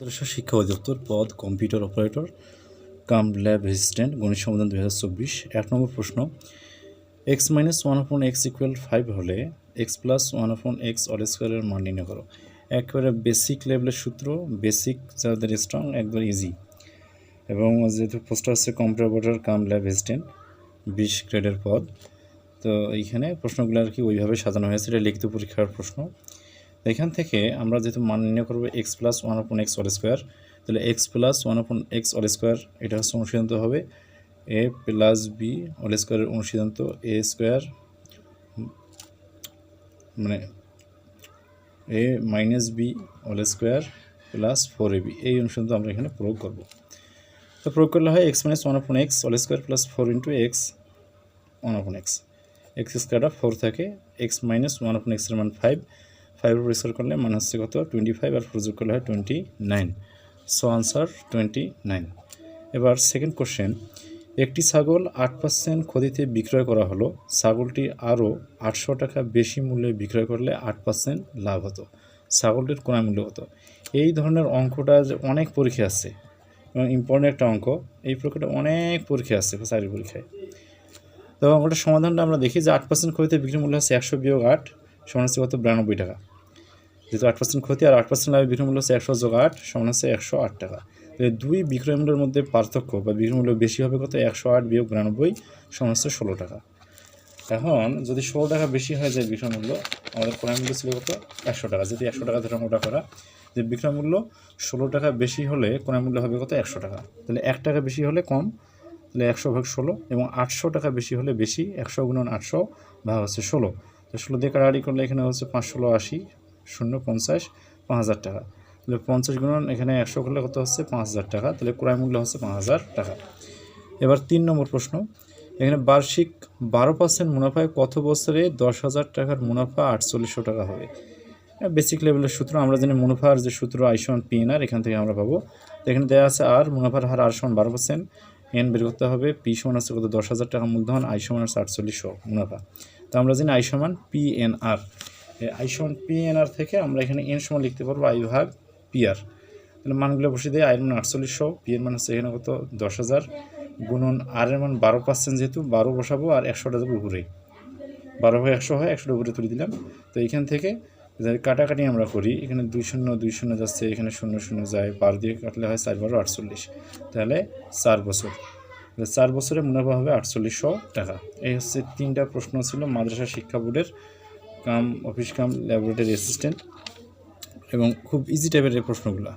মাদ্রাসা শিক্ষা অধিদপ্তর, পদ, computer operator, cum lab assistant গণিত সমাধান দুই হাজার চব্বিশ। এক নম্বর প্রশ্ন x minus one upon x equal five হলে x plus one upon x whole স্কোয়ারের মান নির্ণয় করো। একেবারে বেসিক লেভেলের সূত্র বেসিক যাদের স্ট্রং একবার ইজি এবং যেহেতু পোস্টার হচ্ছে computer operator cum lab assistant বিশ গ্রেডের পদ, তো এইখানে প্রশ্নগুলো আর কি ওইভাবে সাজানো হয়েছে। এটা লিখিত পরীক্ষার প্রশ্ন। এখান থেকে আমরা যেহেতু মান নির্ণয় করব x plus one upon x whole square তাহলে x plus one upon x whole square এটা হচ্ছে অনুসিদ্ধান্ত হবে এ প্লাস বি অল স্কোয়ারের অনুসিদ্ধান্ত এ স্কোয়ার মানে a minus b whole square plus four a b এই অনুসিদ্ধান্ত আমরা এখানে প্রয়োগ করব। তো প্রয়োগ করলে হয় x minus one upon x whole square plus four into x one upon x x স্কোয়ারটা ফোর থাকে এক্স মাইনাস ওয়ান আপন এক্সের মান ফাইভ ফাইভ উপর করলে মান হচ্ছে কত? টোয়েন্টি ফাইভ আর ফোর যোগ করলে হয় twenty nine so answer twenty nine এবার সেকেন্ড কোশ্চেন একটি ছাগল আট পার্সেন্ট ক্ষতিতে বিক্রয় করা হলো, ছাগলটি আরও আটশো টাকা বেশি মূল্যে বিক্রয় করলে আট পার্সেন্ট লাভ হতো। ছাগলটির ক্রয় মূল্য হতো এই ধরনের অঙ্কটা যে অনেক পরীক্ষা আছে, এবং ইম্পর্টেন্ট একটা অঙ্ক, এই পরীক্ষাটা অনেক পরীক্ষা আছে চাকরি পরীক্ষায়। তো অঙ্কটার সমাধানটা আমরা দেখি যে আট পার্সেন্ট ক্ষতিতে বিক্রি মূল্য হচ্ছে একশো বিয়োগ আট, সমান হচ্ছে কত? বিরানব্বই টাকা। যেহেতু আট পার্সেন্ট ক্ষতি আর আট পার্সেন্ট লাভের বিক্রয় মূল্য হচ্ছে একশো যোগ আট সমান হচ্ছে একশো আট টাকা। তো এই দুই বিক্রয় মূল্যের মধ্যে পার্থক্য বা বিক্রয় মূল্য বেশি হবে কত? একশো আট বিয়োগ বিরানব্বই সমান হচ্ছে ষোলো টাকা। এখন যদি ষোলো টাকা বেশি হয়ে যায় বিক্রয় মূল্য, আমাদের ক্রয় মূল্য ছিল কত? একশো টাকা। যদি একশো টাকা ধরে মোটা করা, যে বিক্রয় মূল্য ষোলো টাকা বেশি হলে ক্রয় মূল্য হবে কত? একশো টাকা। তাহলে এক টাকা বেশি হলে কম, তাহলে একশো ভাগ ষোলো এবং আটশো টাকা বেশি হলে বেশি, একশো গুণন আটশো ভাগ হচ্ছে ষোলো। তো ষোলো দিয়ে কাড়াকাড়ি করলে এখানে হচ্ছে পাঁচ ষোলো আশি। শূন্য পঞ্চাশ পাঁচ হাজার টাকা। তাহলে পঞ্চাশ গুণন এখানে একশো করলে কত হচ্ছে? পাঁচ হাজার টাকা। তাহলে ক্রয় মূল্য হচ্ছে পাঁচ হাজার টাকা। এবার তিন নম্বর প্রশ্ন। এখানে বার্ষিক বারো পার্সেন্ট মুনাফায় কত বছরে? দশ হাজার টাকার মুনাফা আটচল্লিশশো টাকা হবে। বেসিক লেভেলের সূত্র। আমরা জানি মুনাফার যে সূত্র আইসন পিএনআর এখান থেকে আমরা পাবো। তো এখানে দেওয়া আছে আর, মুনাফার হার আর সমান বারো পার্সেন্ট এন বের করতে হবে। পি সমান আছে কত? দশ হাজার টাকা মূলধন। আই সমান আছে আটচল্লিশশো মুনাফা। তো আমরা জানি আই সমান পিএনআর আই সমান পিএনআর থেকে আমরা এখানে এন সমান লিখতে পারব আই ভাগ পিআর তাহলে মানগুলো বসে দিয়ে আইয়ের মান আটচল্লিশশো, পি এর মান হচ্ছে এখানে কত? দশ হাজার গুণন আর এর মান বারো পার্সেন্ট যেহেতু, বারো বসাবো আর একশোটা দেবো উপরে। বারো ভাগ একশো হয়, একশোটা উপরে তুলে দিলাম। তো এখান থেকে কাটাকাটি আমরা করি, এখানে দুই শূন্য দুই শূন্য যাচ্ছে, এখানে শূন্য শূন্য যায় বার দিয়ে কাটলে হয় চার বারো আটচল্লিশ। তাহলে চার বছর। চার বছরে মুনাফা হবে আটচল্লিশশো টাকা। এই হচ্ছে তিনটা প্রশ্ন ছিল মাদ্রাসা শিক্ষা বোর্ডের। Cum office cum laboratory assistant এবং খুব ইজি টাইপের প্রশ্নগুলো।